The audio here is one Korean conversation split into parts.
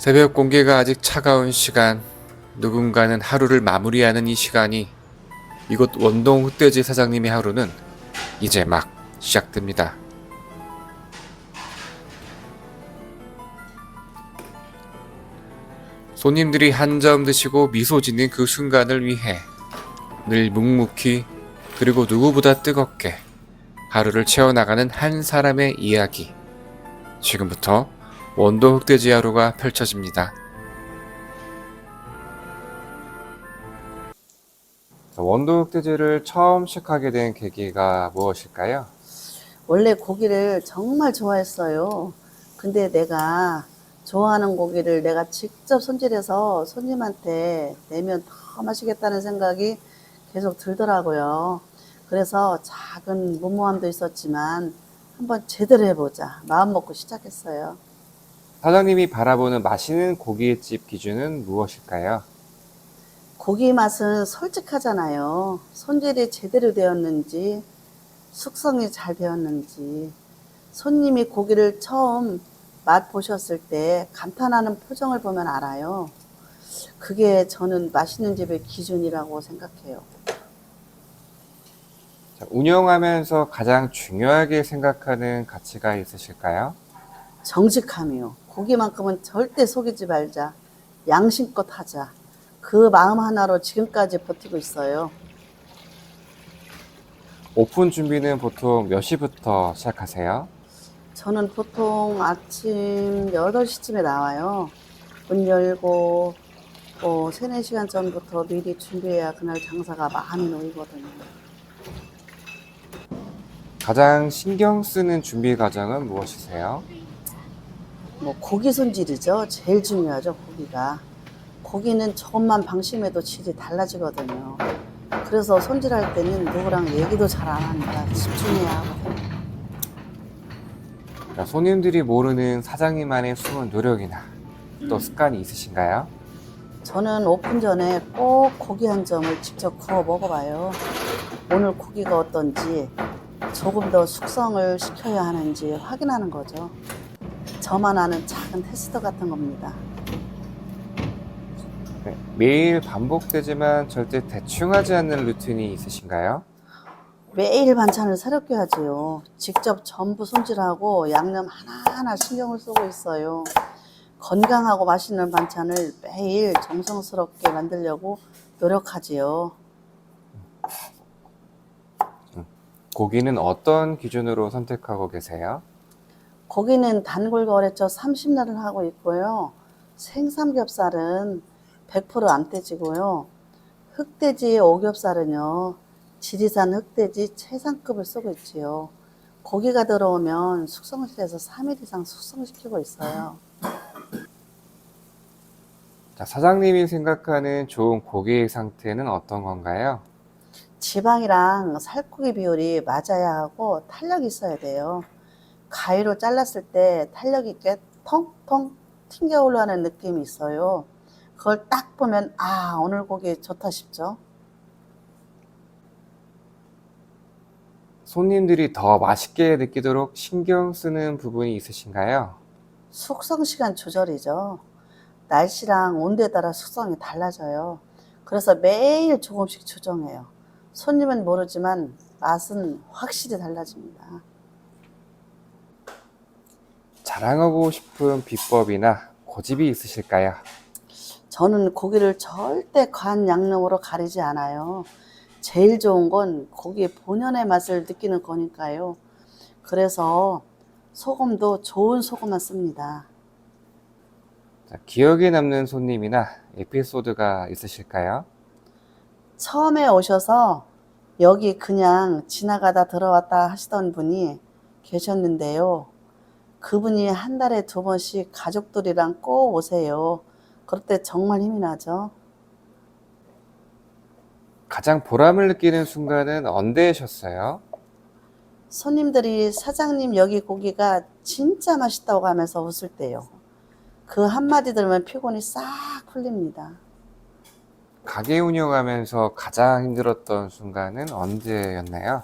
새벽 공기가 아직 차가운 시간, 누군가는 하루를 마무리하는 이 시간이 이곳 원동 흑돼지 사장님의 하루는 이제 막 시작됩니다. 손님들이 한 점 드시고 미소 짓는 그 순간을 위해 늘 묵묵히 그리고 누구보다 뜨겁게 하루를 채워나가는 한 사람의 이야기. 지금부터 원도 흑돼지 하루가 펼쳐집니다. 원도 흑돼지를 처음 시작하게 된 계기가 무엇일까요? 원래 고기를 정말 좋아했어요. 근데 내가 좋아하는 고기를 내가 직접 손질해서 손님한테 내면 더 맛있겠다는 생각이 계속 들더라고요. 그래서 작은 무모함도 있었지만 한번 제대로 해보자. 마음 먹고 시작했어요. 사장님이 바라보는 맛있는 고깃집 기준은 무엇일까요? 고기 맛은 솔직하잖아요. 손질이 제대로 되었는지, 숙성이 잘 되었는지, 손님이 고기를 처음 맛 보셨을 때 감탄하는 표정을 보면 알아요. 그게 저는 맛있는 집의 기준이라고 생각해요. 자, 운영하면서 가장 중요하게 생각하는 가치가 있으실까요? 정직함이요. 고기만큼은 절대 속이지 말자. 양심껏 하자. 그 마음 하나로 지금까지 버티고 있어요. 오픈 준비는 보통 몇 시부터 시작하세요? 저는 보통 아침 8시쯤에 나와요. 문 열고 뭐 3, 4시간 전부터 미리 준비해야 그날 장사가 많이 놓이거든요. 가장 신경 쓰는 준비 과정은 무엇이세요? 뭐 고기 손질이죠. 제일 중요하죠, 고기가. 고기는 조금만 방심해도 질이 달라지거든요. 그래서 손질할 때는 누구랑 얘기도 잘 안 합니다. 집중해야 하거든요. 자, 손님들이 모르는 사장님만의 숨은 노력이나 또 습관이 있으신가요? 저는 오픈 전에 꼭 고기 한 점을 직접 구워 먹어봐요. 오늘 고기가 어떤지 조금 더 숙성을 시켜야 하는지 확인하는 거죠. 저만 아는 작은 테스트 같은 겁니다. 네, 매일 반복되지만 절대 대충 하지 않는 루틴이 있으신가요? 매일 반찬을 새롭게 하지요. 직접 전부 손질하고 양념 하나하나 신경을 쓰고 있어요. 건강하고 맛있는 반찬을 매일 정성스럽게 만들려고 노력하지요. 고기는 어떤 기준으로 선택하고 계세요? 고기는 단골 거래처 30년을 하고 있고요. 생삼겹살은 100%안 떼지고요. 흑돼지 오겹살은요. 지리산 흑돼지 최상급을 쓰고 있지요. 고기가 들어오면 숙성실에서 3일 이상 숙성시키고 있어요. 자, 사장님이 생각하는 좋은 고기의 상태는 어떤 건가요? 지방이랑 살코기 비율이 맞아야 하고 탄력이 있어야 돼요. 가위로 잘랐을 때 탄력 있게 텅텅 튕겨 올라가는 느낌이 있어요. 그걸 딱 보면 아 오늘 고기 좋다 싶죠. 손님들이 더 맛있게 느끼도록 신경 쓰는 부분이 있으신가요? 숙성 시간 조절이죠. 날씨랑 온도에 따라 숙성이 달라져요. 그래서 매일 조금씩 조정해요. 손님은 모르지만 맛은 확실히 달라집니다. 자랑하고 싶은 비법이나 고집이 있으실까요? 저는 고기를 절대 간 양념으로 가리지 않아요. 제일 좋은 건 고기의 본연의 맛을 느끼는 거니까요. 그래서 소금도 좋은 소금만 씁니다. 자, 기억에 남는 손님이나 에피소드가 있으실까요? 처음에 오셔서 여기 그냥 지나가다 들어왔다 하시던 분이 계셨는데요. 그분이 한 달에 두 번씩 가족들이랑 꼭 오세요. 그럴 때 정말 힘이 나죠. 가장 보람을 느끼는 순간은 언제셨어요? 손님들이 사장님 여기 고기가 진짜 맛있다고 하면서 웃을 때요. 그 한마디 들으면 피곤이 싹 풀립니다. 가게 운영하면서 가장 힘들었던 순간은 언제였나요?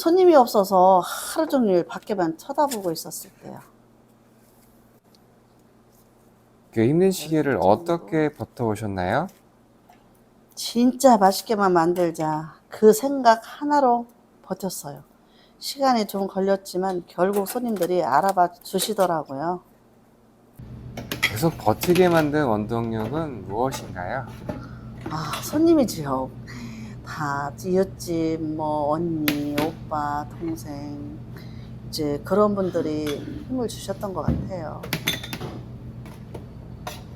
손님이 없어서 하루 종일 밖에만 쳐다보고 있었을 때요. 그 힘든 시기를 어떻게 버텨오셨나요? 진짜 맛있게만 만들자. 그 생각 하나로 버텼어요. 시간이 좀 걸렸지만 결국 손님들이 알아봐 주시더라고요. 계속 버티게 만든 원동력은 무엇인가요? 아, 손님이지요. 다 이웃집, 뭐 언니, 오빠, 동생 이제 그런 분들이 힘을 주셨던 것 같아요.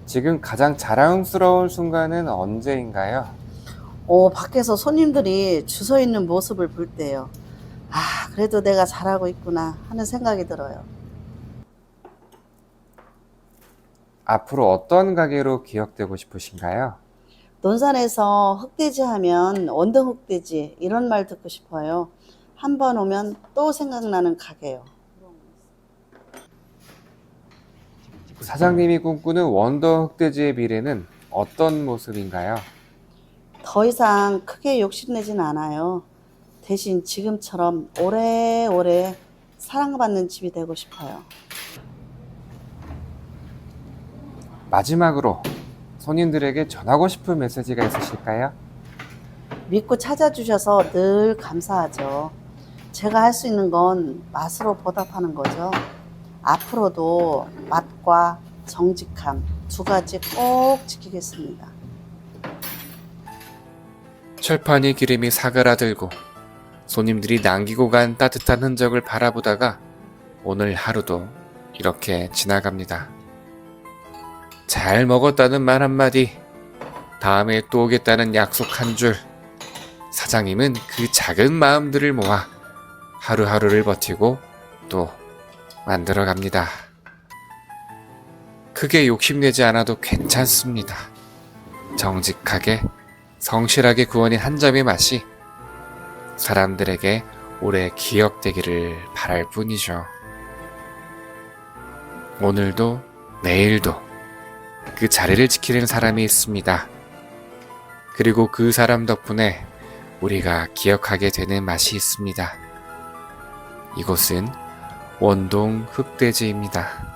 지금 가장 자랑스러운 순간은 언제인가요? 어, 밖에서 손님들이 주서 있는 모습을 볼 때요. 아, 그래도 내가 잘하고 있구나 하는 생각이 들어요. 앞으로 어떤 가게로 기억되고 싶으신가요? 논산에서 흑돼지 하면 원동 흑돼지 이런 말 듣고 싶어요. 한 번 오면 또 생각나는 가게요. 사장님이 꿈꾸는 원더 흑돼지의 미래는 어떤 모습인가요? 더 이상 크게 욕심내진 않아요. 대신 지금처럼 오래오래 사랑받는 집이 되고 싶어요. 마지막으로 손님들에게 전하고 싶은 메시지가 있으실까요? 믿고 찾아주셔서 늘 감사하죠. 제가 할 수 있는 건 맛으로 보답하는 거죠. 앞으로도 맛과 정직함 두 가지 꼭 지키겠습니다. 철판이 기름이 사그라들고 손님들이 남기고 간 따뜻한 흔적을 바라보다가 오늘 하루도 이렇게 지나갑니다. 잘 먹었다는 말 한마디, 다음에 또 오겠다는 약속 한 줄, 사장님은 그 작은 마음들을 모아 하루하루를 버티고 또 만들어 갑니다. 크게 욕심내지 않아도 괜찮습니다. 정직하게 성실하게 구워낸 한 점의 맛이 사람들에게 오래 기억되기를 바랄 뿐이죠. 오늘도 내일도 그 자리를 지키는 사람이 있습니다. 그리고 그 사람 덕분에 우리가 기억하게 되는 맛이 있습니다. 이곳은 원동 흑돼지입니다.